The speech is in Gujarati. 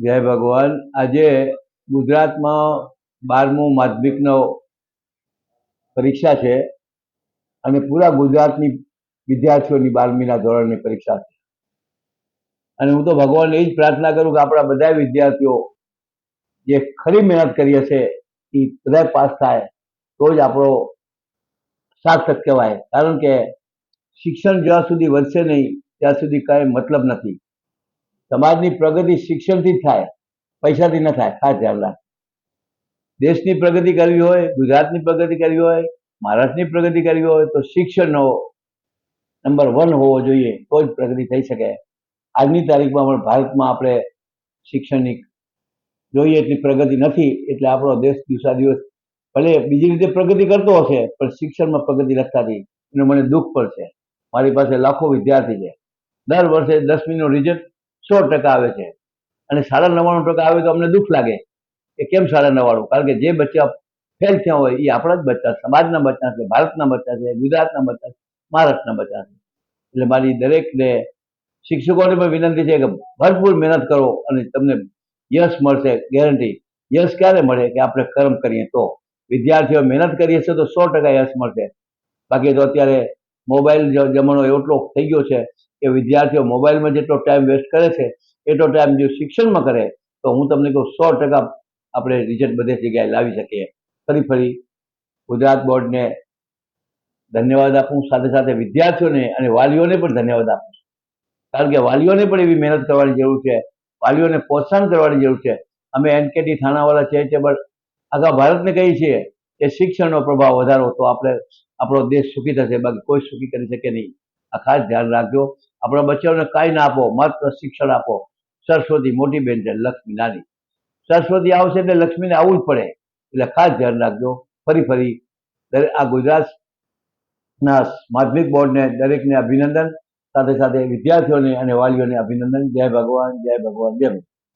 જય ભગવાન. આજે ગુજરાતમાં બારમું માધ્યમિકનો પરીક્ષા છે અને પૂરા ગુજરાતની વિદ્યાર્થીઓની બારમીના ધોરણની પરીક્ષા છે. અને હું તો ભગવાનને એ જ પ્રાર્થના કરું કે આપણા બધા વિદ્યાર્થીઓ જે ખરી મહેનત કરી હશે એ બધા પાસ થાય, તો જ આપણો સાર્થક કહેવાય. કારણ કે શિક્ષણ જ્યાં સુધી વધશે નહીં, ત્યાં સુધી કાંઈ મતલબ નથી. સમાજની પ્રગતિ શિક્ષણથી જ થાય. પૈસાથી ન થાય, ખાસ ધ્યાન રાખ દેશની પ્રગતિ કરવી હોય, ગુજરાતની પ્રગતિ કરવી હોય, મહારાષ્ટ્રની પ્રગતિ કરવી હોય, તો શિક્ષણનો નંબર વન હોવો જોઈએ, તો જ પ્રગતિ થઈ શકે. આજની તારીખમાં પણ ભારતમાં આપણે શિક્ષણની જોઈએ એટલી પ્રગતિ નથી, એટલે આપણો દેશ દિવસા દિવસ ભલે બીજી રીતે પ્રગતિ કરતો હશે, પણ શિક્ષણમાં પ્રગતિ નથી એનું મને દુઃખ પણ છે. મારી પાસે લાખો વિદ્યાર્થી છે. દર વર્ષે દસમીનો રિઝલ્ટ સો ટકા આવે છે. અને સાડા નવ્વાણું ટકા આવે તો અમને દુઃખ લાગે. કે કેમ સાડા નવ્વાણું? કારણ કે જે બચ્ચા ફેલ થયા હોય એ આપણા જ બચ્ચા સમાજના બચ્ચા છે, ભારતના બચ્ચા છે, ગુજરાતના બચ્ચા છે, મહારાષ્ટ્રના બચ્ચા છે. એટલે મારી દરેકને શિક્ષકોને પણ વિનંતી છે કે ભરપૂર મહેનત કરો અને તમને યશ મળશે ગેરંટી યશ ક્યારે મળે? કે આપણે કર્મ કરીએ તો. વિદ્યાર્થીઓ મહેનત કરીએ છીએ તો સો ટકા યશ મળશે. બાકી તો અત્યારે મોબાઈલ જમાનો એટલો થઈ ગયો છે કે વિદ્યાર્થીઓ મોબાઈલમાં જેટલો ટાઈમ વેસ્ટ કરે છે, એટલો ટાઈમ જો શિક્ષણમાં કરે, તો હું તમને કહું સો ટકા આપણે રિઝલ્ટ બધે જગ્યાએ લાવી શકીએ. ફરી ફરી ગુજરાત બોર્ડને ધન્યવાદ આપું, સાથે સાથે વિદ્યાર્થીઓને અને વાલીઓને પણ ધન્યવાદ આપું કારણ કે વાલીઓને પણ એવી મહેનત કરવાની જરૂર છે, વાલીઓને પ્રોત્સાહન કરવાની જરૂર છે. અમે એનકેટી થાણાવાળા ચેરિટેબલ આખા ભારતને કહીએ છીએ કે શિક્ષણનો પ્રભાવ વધારો તો આપણે, આપણો દેશ સુખી થશે, બાકી કોઈ સુખી કરી શકે નહીં. આ ખાસ ધ્યાન રાખજો. આપણા બચ્ચાઓને કાંઈ ના આપો, માત્ર શિક્ષણ આપો. સરસ્વતી મોટી બેન છે, લક્ષ્મી નાની. સરસ્વતી આવશે એટલે લક્ષ્મીને આવવું જ પડે. એટલે ખાસ ધ્યાન રાખજો. ફરી ફરી આ ગુજરાતના માધ્યમિક બોર્ડને દરેકને અભિનંદન. સાથે સાથે વિદ્યાર્થીઓને અને વાલીઓને અભિનંદન. જય ભગવાન જય ભગવાન, જય